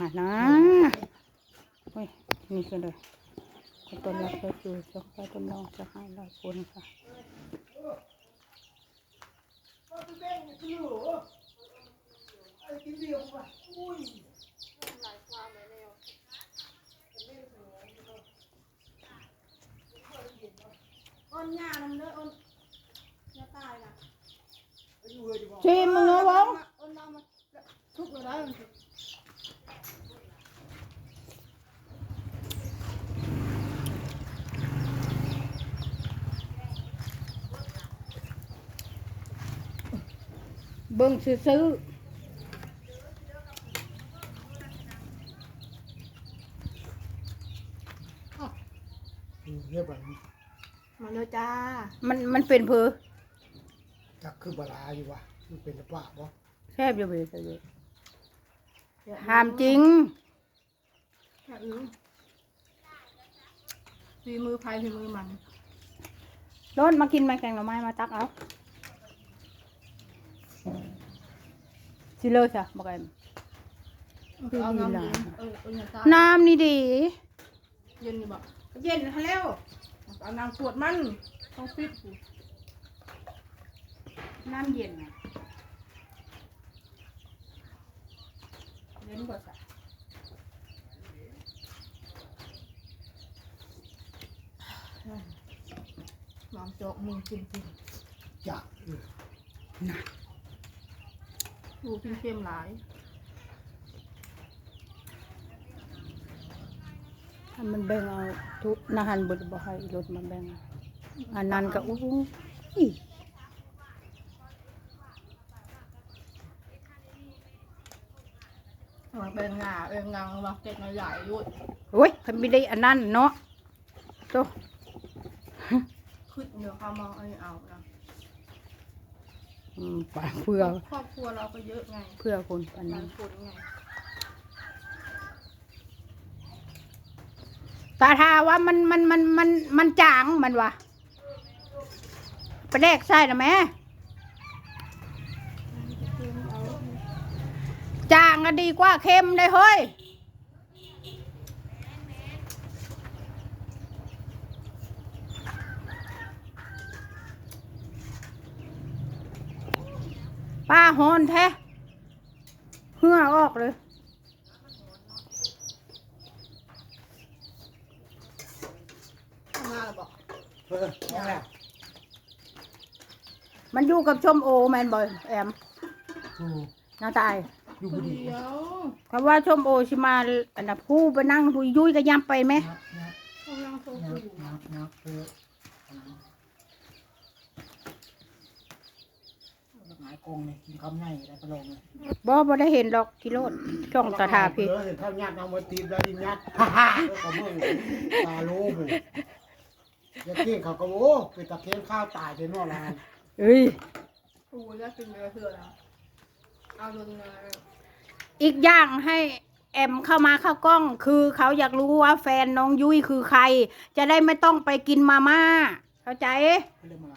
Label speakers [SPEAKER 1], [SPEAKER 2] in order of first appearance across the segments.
[SPEAKER 1] อะนะเฮ้ยนี่ก็เลยขอต้อนรับเข้าสู่ช่องไปต้นน้องจะให้เราคนค่ะ
[SPEAKER 2] อ้นหญ้าลงเด้ออ้นอย่าตายนะ
[SPEAKER 1] ชิมมึงเนาะวง
[SPEAKER 2] อ้นเอามาทุกเลยได้มันสิ
[SPEAKER 1] เบิ่งซื้อ
[SPEAKER 3] เรียบร้อย
[SPEAKER 2] มาเลยจ้า
[SPEAKER 1] ๆมันมันเป็นเพอ
[SPEAKER 3] จักคือบลาอยู่วะมันเป็นปากบ่
[SPEAKER 1] แทบจะไปเลยถามจริง
[SPEAKER 2] แค่อื้อฝีมือใครฝีมือมัน
[SPEAKER 1] โดนมากินไหมแกงหน่อไม้มาตักเอา สิเลยจ้ะบอกแอม
[SPEAKER 2] เอาน้ำ
[SPEAKER 1] ดี
[SPEAKER 2] เย็
[SPEAKER 1] ล่ะ
[SPEAKER 2] นเออเอออย่าตาย
[SPEAKER 1] น้ำนี่ดี
[SPEAKER 2] เย็นนี่บอกเย็นฮะแล้วเอาน้ำขวดมันต้องฟิตกู
[SPEAKER 1] น้ำเย็นน่ะเย็นกว่าจ้ะ
[SPEAKER 2] น้ำจอกมึงกินกิน
[SPEAKER 3] จักเออ
[SPEAKER 2] ดูกินเค็มหลาย
[SPEAKER 1] ถ้ามันแบ่งเอาทุกนาหันบดบ่ให้รถมาแบ่งเอาอันนั้นก็อู้ย
[SPEAKER 2] มันเป็นงาเองงังมาเก็บมาใหญ่ด้วย
[SPEAKER 1] โอ้ยเพิ่นไม่ได้อันนั้นเนาะโต
[SPEAKER 2] ขึ้นเดี๋ยวเขามาเอาเอานะ
[SPEAKER 1] อืมปากเพื่อ
[SPEAKER 2] ครอบครัวเราก็เยอะไง
[SPEAKER 1] เพื่อคนปาน
[SPEAKER 2] ห
[SPEAKER 1] นั้
[SPEAKER 2] ลานยคนไง
[SPEAKER 1] ตาทาว่ามันมันมันมันมันจางมันวะไปแดกใส่นะแม่จางก็ดีกว่าเค็มได้เฮ้ย ป้าฮอนแท้เหื่อออกเลย
[SPEAKER 2] ทำมาแล้วบอก
[SPEAKER 3] เออเอาละ
[SPEAKER 1] มันอยู่กับชมโอแมนบอยแอม
[SPEAKER 3] อืม
[SPEAKER 1] น้าตาย
[SPEAKER 3] อยู่
[SPEAKER 2] ค
[SPEAKER 3] บ่
[SPEAKER 2] น
[SPEAKER 3] ดี
[SPEAKER 2] เดียว
[SPEAKER 1] คำว่าชมโอชิมาอันดับผู้ไปนั่งดูยุ้ยก็ย้ำไปไหม
[SPEAKER 3] นับนับ
[SPEAKER 2] เขายังโต
[SPEAKER 3] นับ
[SPEAKER 2] อยู่
[SPEAKER 3] นับนับเออหงาย กองเลยกินคำใหญ่แล้วก็ลงเลย
[SPEAKER 1] บอบ่ได้เห็นดอกกิโลดช่องตาทาพี่
[SPEAKER 3] เออเห็นเท่ายัดเอามาตีบแล้วดิยัดฮ่าฮ่าแล้วก็มึงตาโลบุอย่าเที่ยงเขาก็โอ้เป็นตะเคียนข้าวตายเป็นนอกลาน
[SPEAKER 1] เอ้ย
[SPEAKER 2] กูจะกินไปเพื่อแล้วเอาจนเลย
[SPEAKER 1] อีกอย่างให้แอมเข้ามาเข้ากล้อง คือเขาอยากรู้ว่าแฟนน้องยุ้ยคือใคร จะได้ไม่ต้องไปกินมาม่าเข้าใจ
[SPEAKER 3] ไม่ได้มา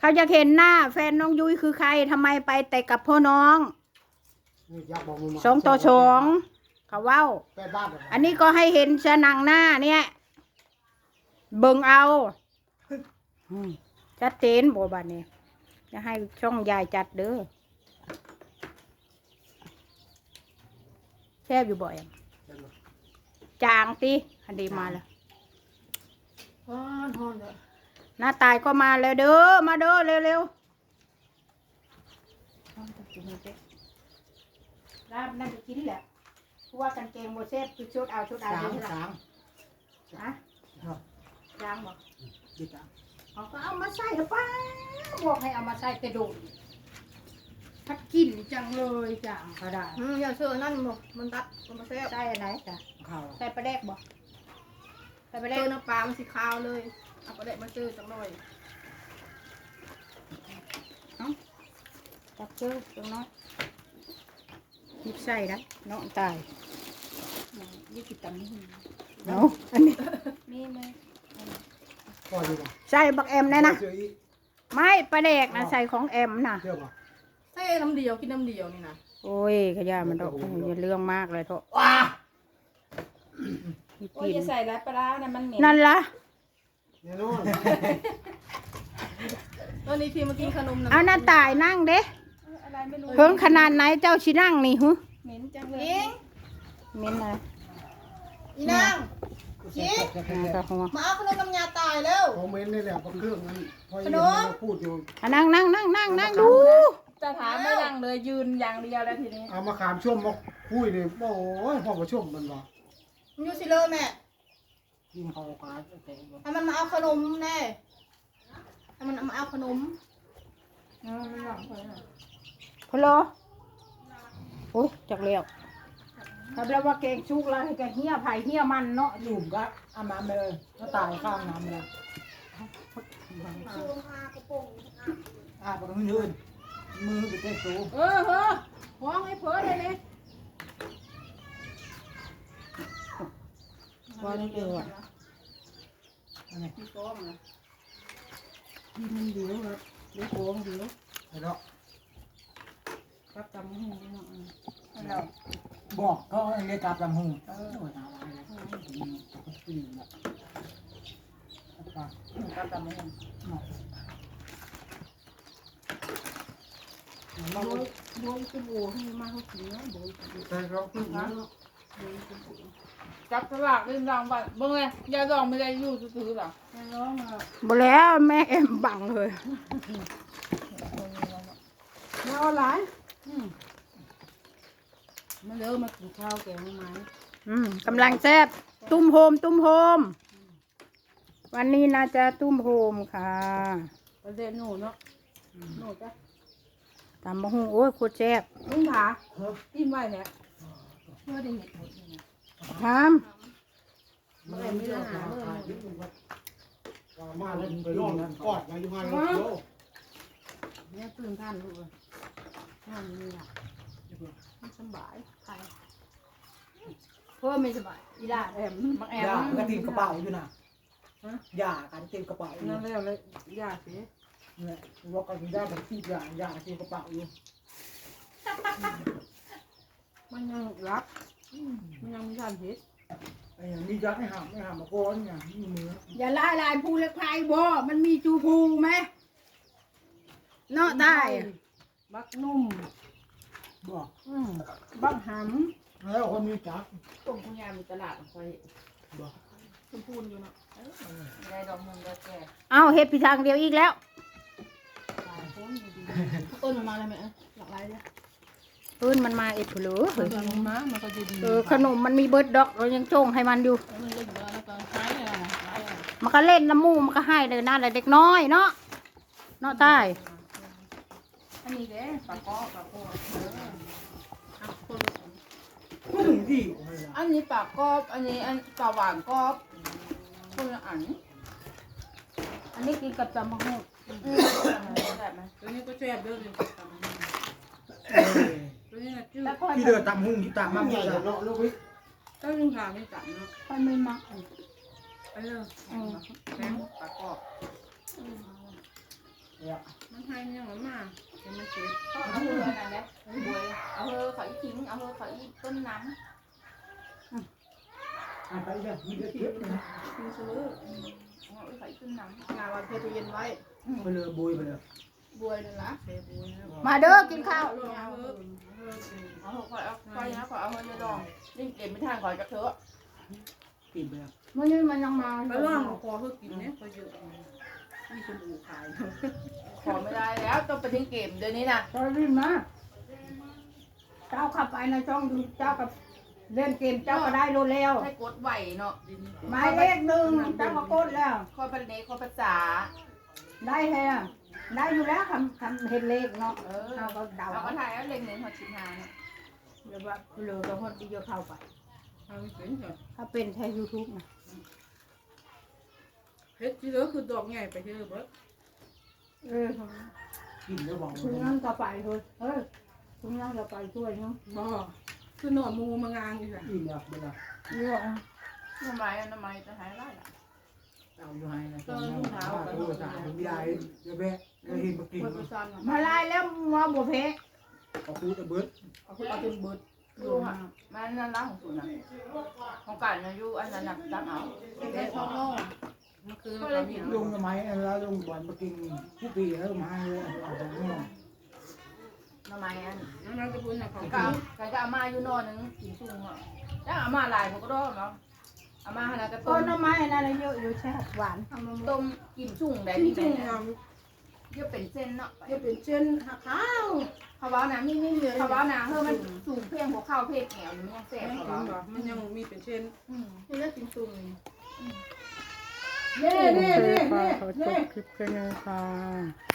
[SPEAKER 1] เขาอยากเห็นหน้า แฟนน้องยุ้ยคือใครทำไมไปแต่กับพ่อน้อง
[SPEAKER 3] นี่ยักษ์บอกมึงมา
[SPEAKER 1] สองต่อสองเขาเว้า
[SPEAKER 3] แปดบ้านเหร
[SPEAKER 1] อันนี้ก็ให้เห็นสนังหน้าเนี่ย เบิ่งเอาอืมชัดเจนบ่บัดนี้จะให้ช่องยายจัดเด้อแซ่บอยู่บ่อยจางติอันดีมาแล้ว
[SPEAKER 2] ฮอนฮอนเลย
[SPEAKER 1] หน้าตายก็มาแล้วเด้อ มาเด้อเร็วๆร้านนั่นจะกินแหละเพราะว่ากางเกงโมเสสคือชุดเอาชุดเอา
[SPEAKER 3] สาม
[SPEAKER 1] เดี๋ยว
[SPEAKER 3] สาม
[SPEAKER 1] ฮะ
[SPEAKER 3] ครับ
[SPEAKER 1] จางบอก
[SPEAKER 3] จิตอะ
[SPEAKER 1] เขาก็เอามาใส่หรือเปล่าบอกให้เอามาใส่แต่โดนพัดกินจังเลยจังก็ได้
[SPEAKER 2] อืมอย่าเชื่อนั่นบอกมันตัดมันมาแซ่บ
[SPEAKER 1] ใส่อะไรจ้ะ
[SPEAKER 3] ข้าว
[SPEAKER 1] ใส่ปลาแดกบ่ใส่ปลาแด
[SPEAKER 2] เจ
[SPEAKER 1] ก
[SPEAKER 2] อน้ำปลามันสีขาวเลย เอาไปเด็ดมาซื้อจังหน่อย
[SPEAKER 1] จับเจอตรงน้อยหยิบใส่นะน้องตาย
[SPEAKER 2] ยี่สิบตันนี่
[SPEAKER 1] เอาอันนี้
[SPEAKER 2] นี่ไหม
[SPEAKER 3] ก็ดีกว่า
[SPEAKER 1] ใส่บักแอมแน่นะ
[SPEAKER 3] เชื่ออีก
[SPEAKER 1] ไม่ปลาแดกนะใส่ของแอมนะ
[SPEAKER 3] เชื่อป่ะ
[SPEAKER 2] เท่น้ำเดียวกินน้ำเดียวนี่นะ
[SPEAKER 1] โอ้ยขยะมันดอกอย่าเรื่องมากเลยเถอะ
[SPEAKER 3] ว้า
[SPEAKER 1] อี
[SPEAKER 4] โอ้ย
[SPEAKER 1] ปี
[SPEAKER 4] อย่านใส่ร้ายปลาร้านะมันเหม็น
[SPEAKER 1] นั่นละ
[SPEAKER 3] เนี่ยโน่น
[SPEAKER 4] ตอนนี้พี่มากินขนม
[SPEAKER 1] เอาหน้าตายนั่งเด้
[SPEAKER 4] อะไรไม่รู้
[SPEAKER 1] เพิ่งขนาดไหนเจ้าชินั่งนี่ฮึ
[SPEAKER 4] เหม็นจังเลย
[SPEAKER 1] เม้นอะไร
[SPEAKER 2] อีนาง
[SPEAKER 3] คิด
[SPEAKER 1] อ่าก็หัว
[SPEAKER 2] มาเอาขนมน้ำยาตายแล้ว
[SPEAKER 3] คอมเมนต์นี่แหละก็เครื่องนั้นพอ
[SPEAKER 2] ข
[SPEAKER 3] ยัง
[SPEAKER 2] นม
[SPEAKER 3] มาพูดอยู่
[SPEAKER 1] อะนั่งนั่งนั่งนั่งนั่งดู
[SPEAKER 4] จะถามไม่ดังเลยยืนอย่างเดียวแล้วทีนี้
[SPEAKER 3] เอามาขามช่วมมาคุยนี่โอ้ยพ่อมาช่วมมันว่า
[SPEAKER 2] มันอยู่สิเลยแม่
[SPEAKER 3] กินข้าวกาแต่
[SPEAKER 2] ให้มันมาเอาขนมแน่ให้มันมาเอาขนม
[SPEAKER 4] เอาไม่หลังเลยนะ
[SPEAKER 1] พะโลโอ้ยจักเลี้ยวถ้าเราว่าเก่งชุกแล้วให้แกเฮียไผ่เฮียมันเนาะ
[SPEAKER 3] หนุ่มก็เอามาเลยก็ตายข้างน้ำเลยอ่าบนยืนมือไปเตะสู
[SPEAKER 4] เออเฮ้อห้องให้เพ้อเลยเนี่ย
[SPEAKER 1] ว่านี่เดียวอะ
[SPEAKER 4] พี่โก้มนะ
[SPEAKER 1] มันเดียวครับเดี๋ยวโกงเดียว
[SPEAKER 3] ไอ้เนาะ
[SPEAKER 1] กับจำหูเนาะ
[SPEAKER 4] เรา
[SPEAKER 3] บอกเขาไอ้เรียกกลับลำหูเออตาลายเลยปีนละ
[SPEAKER 4] กับตำมือ
[SPEAKER 1] โบยโบยกระโบให้มาเขากินเนาะโบยกระโบ
[SPEAKER 3] แต่เราเพิ่งนะ
[SPEAKER 4] จับสลากลืมรางวัลเบิ่งเลยยาดองไม่ได้อยู่ซื้อๆหรอ
[SPEAKER 1] บ่แล้วแม่เอ็มบังเลย
[SPEAKER 4] มาเอาหลาย
[SPEAKER 1] มาเร็วมากินข้าวแกงไหมอืมกำลังแซ่บตุ้มโฮมตุ้มโฮม วันนี้น่าจะตุ้มโฮมค่ะ
[SPEAKER 4] ประเด็นหนูเนาะหนูจ้ะ
[SPEAKER 1] ตำบะฮุงโอ้ยโคตรแซ่บ
[SPEAKER 4] ลุงผากินไว้เนี่ยเพื่อได้เห็นผลเนี่ย
[SPEAKER 1] ทาม
[SPEAKER 3] ไม่ได้ไม่ได้หามาแล้วไปร่องกอดมาอยู่มาแล้ว
[SPEAKER 1] แม่ตื่นท่านลูกเลยท่านนี่ล่ะมันสบายใครเพิ่มไม่สบายอีหล่าแอมมักแอม
[SPEAKER 5] ยาก็ตีมกระเป๋าอยู่นะยาการตีมกระเป๋าอยู่
[SPEAKER 4] นั่นแล้วเลยยาสิ
[SPEAKER 5] เนี่ยว่ากันยาแบบตียายาตีมกระเป๋าอยู่
[SPEAKER 4] มันยังรับ มันยังมีทานพิษ
[SPEAKER 5] ไอ้อย่างนี้ยักไม่หามไม่หามมาก้อนอย่างนี้มือ
[SPEAKER 1] อย่าไล่ลายภูเล็กไพรบ่มันมีจูภูไหมเนาะได้
[SPEAKER 4] บักนุ่ม
[SPEAKER 5] บอก
[SPEAKER 4] อืมบักห
[SPEAKER 3] แล้วคนมีจักำ
[SPEAKER 4] ต้มคุณยายมีตลาดคอย
[SPEAKER 3] บอก
[SPEAKER 4] ชมพูนอยู่เนาะได้ดอกมึงได้แก่
[SPEAKER 1] เอาเฮ็ดพิทางเดียวอีกแล้ว
[SPEAKER 2] ต้นมันมาแล้วแม่หลากหลายเลย
[SPEAKER 1] ปืนมันมาเอ็ดผลือเฮ้ย
[SPEAKER 4] เดินมามันก็จะดี
[SPEAKER 1] เออขนมมันมีเบิร์ดด็อกเรายังจงให้มันอยู่
[SPEAKER 2] มันเล่นแล้วก็คล้ายเลยอะคล้ายอะ
[SPEAKER 1] มันก็เล่นน้ำมูมันก็ให้เลยน่าเลยเด็กน้อยเนาะเนาะใต้
[SPEAKER 4] อันนี้เด้ปลาก้อปลาโก้อะคอัน
[SPEAKER 5] พุ่งที่
[SPEAKER 4] อันนี้ปลากรอบ อันนี้อันปลาหวานกรอบคนละอัน
[SPEAKER 1] อันนี้กินกับจำมะฮุก
[SPEAKER 4] แบบไหมตัวนี้ก็แซ่บเด้อเลย นี้นะจืด
[SPEAKER 1] แล้วค่อย
[SPEAKER 5] ที่เดินตามหุ่งที่ตามมา
[SPEAKER 3] ให
[SPEAKER 5] หม
[SPEAKER 3] ญ่
[SPEAKER 5] ดเลย
[SPEAKER 3] เนาะลูกวิ
[SPEAKER 4] ก็ลุงถามไม่จับเนาะ
[SPEAKER 1] ค่อยไม่มัก
[SPEAKER 4] ไปเลยแข็งปลากรอบมันให้เนี่ยมันมาเดี๋ยวมันเจ็บ
[SPEAKER 6] เอาเธอนั่นแหละบวยเอาเธอขออีทิ้งเอาเธอขออีต้นน้
[SPEAKER 5] อ่านไปเนี่ยมีเยอะเยอะนะ
[SPEAKER 4] คือซื้อำ
[SPEAKER 6] เอาขออีต้นน้ำ
[SPEAKER 4] งานวันเพชรเย็นไว้
[SPEAKER 5] ไปเลยบุยไปเลย
[SPEAKER 4] บวยเลยละเซบุยนะ
[SPEAKER 1] มาเด้อกินข้าว
[SPEAKER 4] ลงเอาเถอะ
[SPEAKER 6] เอาเธอขอเอาขอนะขอเอาเธอจะลองเล่นเกมไม่ทานขอกับเธอ
[SPEAKER 5] ตีไปเลย
[SPEAKER 1] มื่อนี้มันยังมา
[SPEAKER 4] ไปล่องคอเพื่อกินเนี่ยก็เยอะมีชมพูขาย
[SPEAKER 6] ขอไม่ได้แล้วต้องไปเล่นเกมเดี๋ยวนี้นะ
[SPEAKER 1] ตอนนี้มาเจ้าขับไปในช่องดูเจ้ากับเล่นเกมเจ้าก็ได้รู้แล้ว
[SPEAKER 6] ให้กดไหวเนาะ
[SPEAKER 1] หมายเลขหนึ่งเจ้าก็กดแล้ว
[SPEAKER 6] ข้อพันเนข้อภาษา
[SPEAKER 1] ได้แท้ ได้อยู่แล้วคำคำเห็นเลขเนาะ
[SPEAKER 6] เออ
[SPEAKER 1] เราก็เดา
[SPEAKER 6] เอาก็ถ่ายแล้วเล็งหนึ่งหัวชิ้นหาเนาะ
[SPEAKER 1] เดี๋ยวว่าเหลือกับคนที่จะเข้าไป
[SPEAKER 4] เอาไม่เป็นเหรอ
[SPEAKER 1] ถ้าเป็นใช้ยูทูบนะ
[SPEAKER 4] เฮ็ดที่เหลือคือดอกใหญ่ไปเถอะเบิด
[SPEAKER 1] เออ
[SPEAKER 5] กินแล้วบอก
[SPEAKER 1] คุณนั่งก็ไปเถอะเออคุณนั่งก็ไปช่วยเนาะ
[SPEAKER 4] บ่คือหนอนมูมางานอยู่แหละ
[SPEAKER 5] อีกแล้วไปเลย
[SPEAKER 1] เยอะ
[SPEAKER 6] ทำไมทำไมจะหายไรล่ะ
[SPEAKER 5] เอาอยู่ให้นะตอนนี้โอ้สายไม่ได้เดี๋ยวแม่เดี๋ยวเห็นมากิน
[SPEAKER 4] เปิดประสาน
[SPEAKER 1] มาไล่แล้วว่าบัวเพะ
[SPEAKER 3] เขาพูดแต่เบิด
[SPEAKER 4] เอาคุณเอาจนเบิด
[SPEAKER 6] ดูค่ะมันนั่นร้าของสุนนะของการนะอยู่อันนั้นนักตักเอา
[SPEAKER 2] เด็กท้องโล่
[SPEAKER 4] มันคือเรามี
[SPEAKER 5] ลุงทำไมแล้วลุงบอลมากินผู้ปีแล้วมาเลยเอาของนอก
[SPEAKER 6] ทำไมอัน
[SPEAKER 4] น้ำมันกระพุ้นน่ะของ
[SPEAKER 6] ก็
[SPEAKER 4] เก่า
[SPEAKER 6] เอาก็เอามาอยู่นอนหนึงกินซุ่มอะแล้วเอามาหลายผมก็รอดเนาะ เอามาขนาดกระ
[SPEAKER 1] ต้
[SPEAKER 6] ต้
[SPEAKER 1] น
[SPEAKER 6] ม
[SPEAKER 1] หน่อไม้นั่นน่ะเยอะอยู่แซ่บหวาน
[SPEAKER 4] ทำมา
[SPEAKER 6] ต้มกินซุ่มได้
[SPEAKER 4] จริ
[SPEAKER 6] ที่
[SPEAKER 4] ง
[SPEAKER 6] เป็น
[SPEAKER 4] ๆอะ
[SPEAKER 6] เยอะเป็นเส้นเนาะ
[SPEAKER 4] จะเป็นเช่นหักข้าว
[SPEAKER 6] เขาว่านะมีมีเขาว่านะเฮ้ยมันสูงเพียงหัวข้าวเพศแก้วมันยังแสบ
[SPEAKER 4] ไม่
[SPEAKER 6] เขา
[SPEAKER 4] ถึง
[SPEAKER 6] ว่า
[SPEAKER 4] บ่มันยังมีเป็นเช่น
[SPEAKER 6] อืม
[SPEAKER 4] นี่เลือกกินตุ่ม
[SPEAKER 5] เน่เน่เน่
[SPEAKER 1] โอเค
[SPEAKER 5] เน่
[SPEAKER 1] ค่ะขอจ
[SPEAKER 5] เน่
[SPEAKER 1] บคลิปแค่นี้ค่ะ